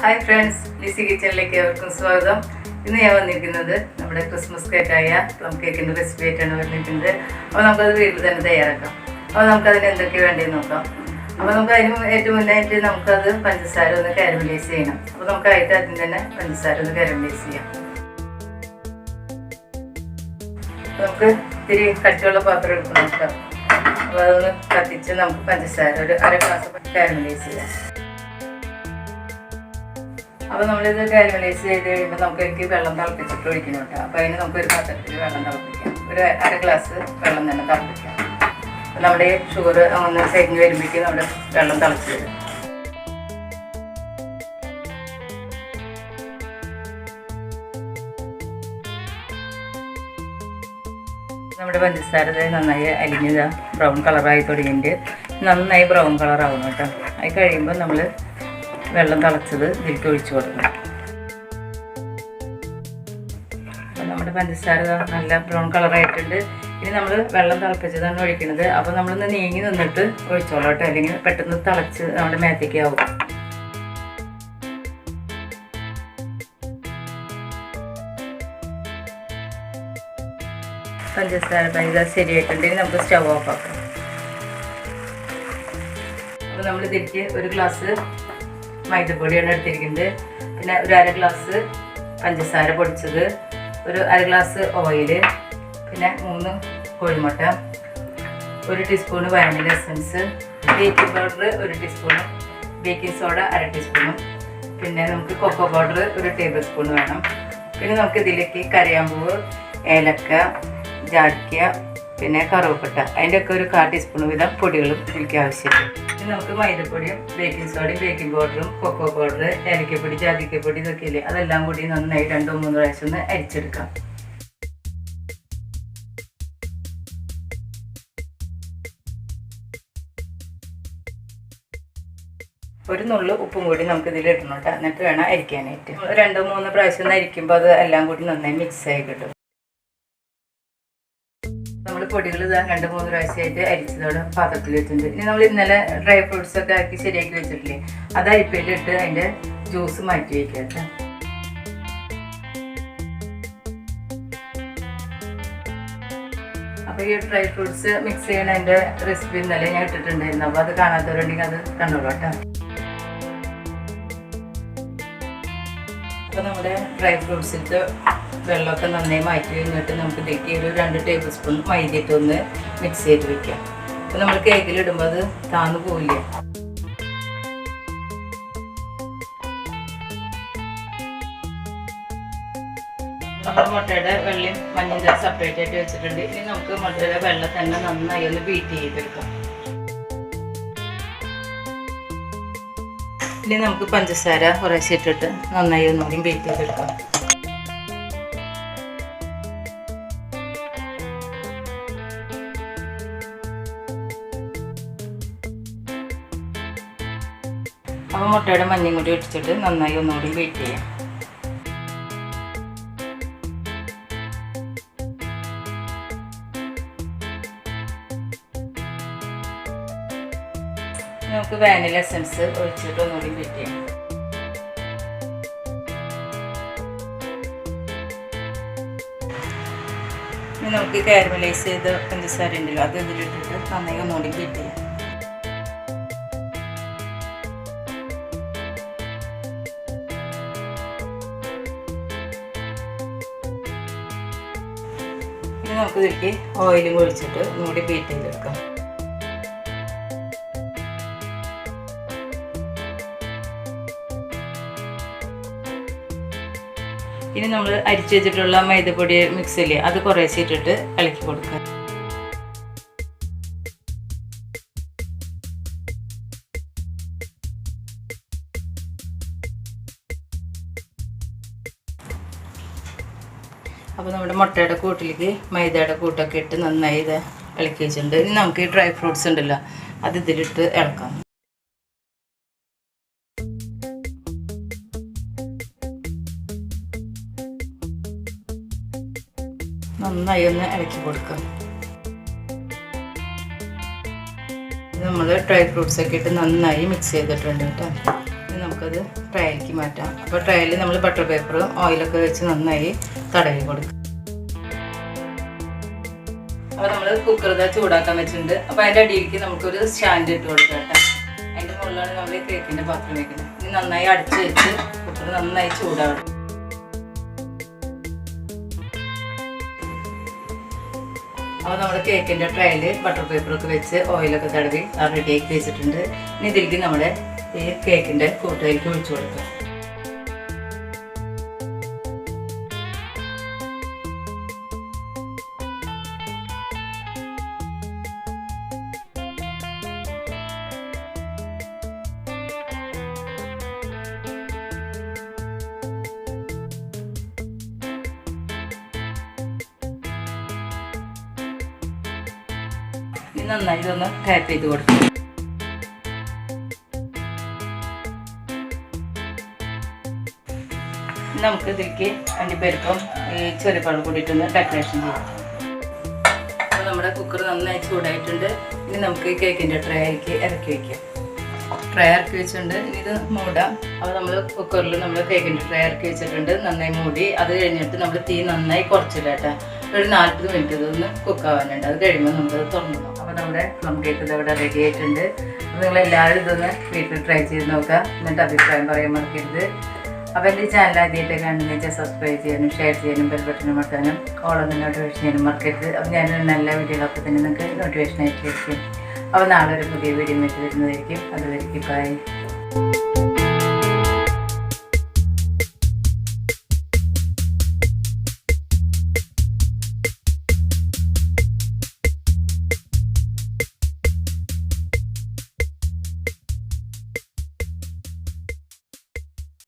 Hi friends Lissy കിച്ചണിലേക്ക് അവർക്കും സ്വാഗതം. ഇന്ന് ഞാൻ വന്നിരിക്കുന്നത് നമ്മുടെ ക്രിസ്മസ് കേക്കായ പ്ലം കേക്കിന്റെ റെസിപ്പി ആയിട്ടാണ് വന്നിരിക്കുന്നത്. അപ്പോൾ നമുക്കത് വീട്ടിൽ തന്നെ തയ്യാറാക്കാം. അപ്പോൾ നമുക്കതിന് എന്തൊക്കെ വേണ്ടതെന്ന് നോക്കാം. അപ്പോൾ നമുക്ക് അതിന് ഏറ്റവും മുന്നായിട്ട് നമുക്കത് പഞ്ചസാര ഒന്ന് കാരമലൈസ് ചെയ്യണം. അപ്പോൾ നമുക്കായിട്ട് ആദ്യം തന്നെ പഞ്ചസാര ഒന്ന് കാരമലൈസ് ചെയ്യാം. നമുക്ക് ഇത്തിരി കട്ടിയുള്ള പാത്രം എടുക്കണം നമുക്ക് അപ്പോൾ അതൊന്ന് കത്തിച്ച് നമുക്ക് പഞ്ചസാര ഒരു അര ഗ്ലാസ് കാരമലൈസ് ചെയ്യാം. അപ്പോൾ നമ്മളിത് കാരമലൈസ് ചെയ്ത് കഴിയുമ്പോൾ നമുക്ക് എനിക്ക് വെള്ളം തിളപ്പിച്ചിട്ട് ഒഴിക്കണം കേട്ടോ. അപ്പോൾ അതിന് നമുക്ക് ഒരു പാത്രത്തിൽ വെള്ളം തിളപ്പിക്കാം. ഒരു അര ഗ്ലാസ് വെള്ളം തന്നെ തിളപ്പിക്കാം. നമ്മുടെ ഷുഗർ ഒന്ന് സെരിഞ്ഞ് വരുമ്പോഴേക്കും നമ്മുടെ വെള്ളം തിളച്ച് വരും. നമ്മുടെ പഞ്ചസാര നന്നായി അലിഞ്ഞത് ബ്രൗൺ കളറായി തുടങ്ങിയിട്ട് നന്നായി ബ്രൗൺ കളർ ആവണം കേട്ടോ. അത് കഴിയുമ്പോൾ നമ്മൾ വെള്ളം തിളച്ചത് ഇതിലേക്ക് ഒഴിച്ചു കൊടുക്കണം. നമ്മുടെ പഞ്ചസാര നല്ല ബ്രൗൺ കളറായിട്ടുണ്ട് ഇനി നമ്മൾ വെള്ളം തിളപ്പിച്ചതാണ് ഒഴിക്കുന്നത്. അപ്പോൾ നമ്മളൊന്ന് നീങ്ങി നിന്നിട്ട് ഒഴിച്ചോളാം കേട്ടോ. അല്ലെങ്കിൽ പെട്ടെന്ന് തിളച്ച് നമ്മുടെ മേത്തേക്ക് ആവും. പഞ്ചസാര പൈസ ശരിയായിട്ടുണ്ടെങ്കിൽ നമുക്ക് സ്റ്റവ് ഓഫ് ആക്കാം. അപ്പോൾ നമ്മൾ തിരിച്ച് ഒരു ഗ്ലാസ് മൈദപ്പൊടിയാണ് എടുത്തിരിക്കുന്നത്. പിന്നെ ഒരു അര ഗ്ലാസ് പഞ്ചസാര പൊടിച്ചത് ഒരു അര ഗ്ലാസ് ഓയിൽ പിന്നെ മൂന്ന് കോഴിമുട്ട ഒരു teaspoon vanilla essence baking powder ഒരു ടീസ്പൂണ് ബേക്കിംഗ് സോഡ അര ടീസ്പൂണും പിന്നെ നമുക്ക് കൊക്കോ പൗഡർ ഒരു ടേബിൾ സ്പൂൺ വേണം. പിന്നെ നമുക്ക് ഇതിലേക്ക് കറിയാമ്പൂവ് ഏലക്ക ജാതിക്ക പിന്നെ കറുവപ്പട്ട അതിന്റെ ഒക്കെ ഒരു കാർ ടീസ്പൂൺ വീതം പൊടികളും എനിക്ക് ആവശ്യമുണ്ട്. ഇനി നമുക്ക് മൈദപ്പൊടിയും ബേക്കിംഗ് സോഡയും ബേക്കിംഗ് പൗഡറും കൊക്കോ പൗഡർ ഏലക്കപ്പൊടി ജാതിക്കപ്പൊടി ഇതൊക്കെ ഇല്ലേ അതെല്ലാം കൂടി നന്നായി രണ്ടോ മൂന്നോ പ്രാവശ്യം ഒന്ന് അരിച്ചെടുക്കാം. ഒരു നുള്ളു ഉപ്പും കൂടി നമുക്ക് ഇതിൽ ഇടണം കേട്ടോ എന്നിട്ട് വേണം അരിക്കാനായിട്ട്. രണ്ടോ മൂന്നോ പ്രാവശ്യം ഒന്ന് അരിക്കുമ്പോൾ അത് എല്ലാം കൂടി നന്നായി മിക്സ് ആയി കിട്ടും. നമ്മൾ പൊടികൾ ഇതാ രണ്ട് മൂന്ന് പ്രാവശ്യമായിട്ട് അരിച്ചതോടെ പാത്രത്തിൽ വെച്ചിട്ടുണ്ട് ഇനി നമ്മൾ ഇന്നലെ ഡ്രൈ ഫ്രൂട്ട്സ് ഒക്കെ ആക്കി ശരിയാക്കി വെച്ചിട്ടില്ലേ? അത് അരിപ്പയിലിട്ട് അതിന്റെ ജ്യൂസ് മാറ്റി വയ്ക്കുക കേട്ടോ. അപ്പോൾ ഈ ഡ്രൈ ഫ്രൂട്ട്സ് മിക്സ് ചെയ്യണ അതിന്റെ റെസിപ്പി ഇന്നലെ ഞാൻ ഇട്ടിട്ടുണ്ടായിരുന്നു. അപ്പോൾ അത് കാണാത്തവരുണ്ടെങ്കിൽ അത് കണ്ടോളൂ കേട്ടോ. അപ്പോൾ നമ്മുടെ ഡ്രൈ ഫ്രൂട്ട്സിന്റെ വെള്ളമൊക്കെ നന്നായി മാറ്റി കഴിഞ്ഞിട്ട് നമുക്ക് ഇതിലേക്ക് ഒരു രണ്ട് ടേബിൾ സ്പൂൺ മൈദയിട്ട് ഒന്ന് മിക്സ് ചെയ്ത് വെക്കാം അപ്പോൾ നമ്മൾ കേക്കിലിടുമ്പോൾ അത് താന്നു പോവില്ല. മുട്ടയുടെ വെള്ളയും മഞ്ഞിന്റെ സെപ്പറേറ്റ് ആയിട്ട് വെച്ചിട്ടുണ്ട്. ഇനി നമുക്ക് മുട്ടയുടെ വെള്ളം തന്നെ നന്നായി ഒന്ന് ബീറ്റ് ചെയ്തെടുക്കാം. ഇനി നമുക്ക് പഞ്ചസാര കുറേശ്ശെ ഇട്ടിട്ട് നന്നായി ഒന്നുകൂടി ബീറ്റ് ചെയ്തെടുക്കാം. മുട്ടയുടെ മഞ്ഞയും കൂടി ഇടിച്ചിട്ട് നന്നായി ഒന്നുകൂടി ബീറ്റ് ചെയ്യാം. നമുക്ക് വാനില എസൻസ് ഒഴിച്ചിട്ട് ഒന്നുകൂടി ബീറ്റ് ചെയ്യാം. നമുക്ക് കാരമലൈസ് ചെയ്ത പഞ്ചസാര ഉണ്ടല്ലോ അത് ഇതിലിട്ടിട്ട് നന്നായി ഒന്നുകൂടി ബീറ്റ് ചെയ്യാം. ഇനി നമുക്ക് ഇതിലേക്ക് ഓയിലും ഒഴിച്ചിട്ട് ഒന്നുകൂടി ബീറ്റ് ചെയ്തെടുക്കാം ഇനി നമ്മൾ അരിച്ചു വെച്ചിട്ടുള്ള മൈദപ്പൊടി മിക്സിൽ അത് കുറേശ്ശെ ഇട്ടിട്ട് ഇളക്കി കൊടുക്കുക അപ്പോൾ നമ്മുടെ മുട്ടയുടെ കൂട്ടിലേക്ക് മൈദയുടെ കൂട്ടൊക്കെ ഇട്ട് നന്നായി ഇത് ഇളക്കി വെച്ചിട്ടുണ്ട്. ഇനി നമുക്ക് ഈ ഡ്രൈ ഫ്രൂട്ട്സ് ഉണ്ടല്ലോ അത് ഇതിലിട്ട് ഇളക്കാം. നന്നായി ഒന്ന് ഇളക്കി കൊടുക്കാം. നമ്മൾ ഡ്രൈ ഫ്രൂട്ട്സ് ഒക്കെ ഇട്ട് നന്നായി മിക്സ് ചെയ്തിട്ടുണ്ട് കേട്ടോ. നമുക്കത് ട്രയലിലേക്ക് മാറ്റാം. അപ്പോൾ ട്രയലിൽ നമ്മൾ ബട്ടർ പേപ്പറും ഓയിലൊക്കെ വെച്ച് നന്നായി തടവി കൊടുക്കും. അപ്പോൾ നമ്മൾ കുക്കർ ഇതാ ചൂടാക്കാൻ വെച്ചിട്ടുണ്ട്. അപ്പോൾ അതിന്റെ അടിയിലേക്ക് നമുക്കൊരു സ്റ്റാൻഡ് ഇട്ട് കൊടുക്കാം കേട്ടോ. അതിന്റെ മുകളിലാണ് നമ്മൾ ഈ കേക്കിന്റെ പാത്രം വയ്ക്കുന്നത് ഇനി നന്നായി അടച്ച് വെച്ച് കുക്കർ നന്നായി ചൂടാവണം. അപ്പോൾ നമ്മുടെ കേക്കിന്റെ ട്രയൽ ബട്ടർ പേപ്പറൊക്കെ വെച്ച് ഓയിലൊക്കെ തടവി റെഡിയാക്കി വെച്ചിട്ടുണ്ട്. ഇനി ഇതിലേക്ക് നമ്മുടെ ഈ കേക്കിന്റെ കൂട്ടിലേക്ക് ഒഴിച്ചു കൊടുക്കുക നന്നായി ഇതൊന്ന് ടാപ്പ് ചെയ്ത് കൊടുക്കും. നമുക്ക് ഇതിലേക്ക് അണ്ടിപ്പരിപ്പും ഈ ചെറുപ്പഴം കൂടിയിട്ടൊന്ന് ഡെക്കറേഷൻ ചെയ്യാം. അപ്പോൾ നമ്മുടെ കുക്കർ നന്നായി ചൂടായിട്ടുണ്ട്. ഇനി നമുക്ക് കേക്കിന്റെ ട്രേ ട്രേയിലേക്ക് ഇറക്കി വയ്ക്കാം ട്രേ ഇറക്കി വെച്ചിട്ടുണ്ട്. ഇനി ഇത് മൂടാം. അപ്പോൾ നമ്മൾ കുക്കറിൽ നമ്മൾ കേക്കിന്റെ ട്രേ ഇറക്കി വെച്ചിട്ടുണ്ട്. നന്നായി മൂടി. അത് കഴിഞ്ഞിട്ട് നമ്മൾ തീ നന്നായി കുറച്ചില്ലട്ടേ. ഒരു നാൽപ്പത് മിനിറ്റ് ഇതൊന്ന് കുക്കാവാനുണ്ട് അത് കഴിയുമ്പോൾ നമ്മൾ തുറന്നു അപ്പോൾ നമ്മുടെ പ്ലം കേക്ക് ഇത് ഇവിടെ റെഡി ആയിട്ടുണ്ട്. നിങ്ങൾ എല്ലാവരും ഇതൊന്ന് വീട്ടിൽ ട്രൈ ചെയ്ത് നോക്കുക എന്നിട്ട് അഭിപ്രായം പറയാൻ മറക്കരുത്. അപ്പോൾ എന്റെ ചാനൽ ആദ്യമായിട്ട് കാണുന്ന വെച്ചാൽ സബ്സ്ക്രൈബ് ചെയ്യാനും ഷെയർ ചെയ്യാനും ബെൽബട്ടനും അമർത്താനും ഓളൊന്ന് നോട്ടിഫിക്കേഷൻ ചെയ്യാനും മറക്കരുത്. അപ്പോൾ ഞാൻ നല്ല വീഡിയോകളൊക്കെ തന്നെ നിങ്ങൾക്ക് നോട്ടിഫിക്കേഷൻ ആയിട്ട് ലഭിക്കും അപ്പോൾ നാളെ ഒരു പുതിയ വീഡിയോ വെച്ച് വരുന്നതായിരിക്കും. അതുവരെയ്ക്ക് ബൈ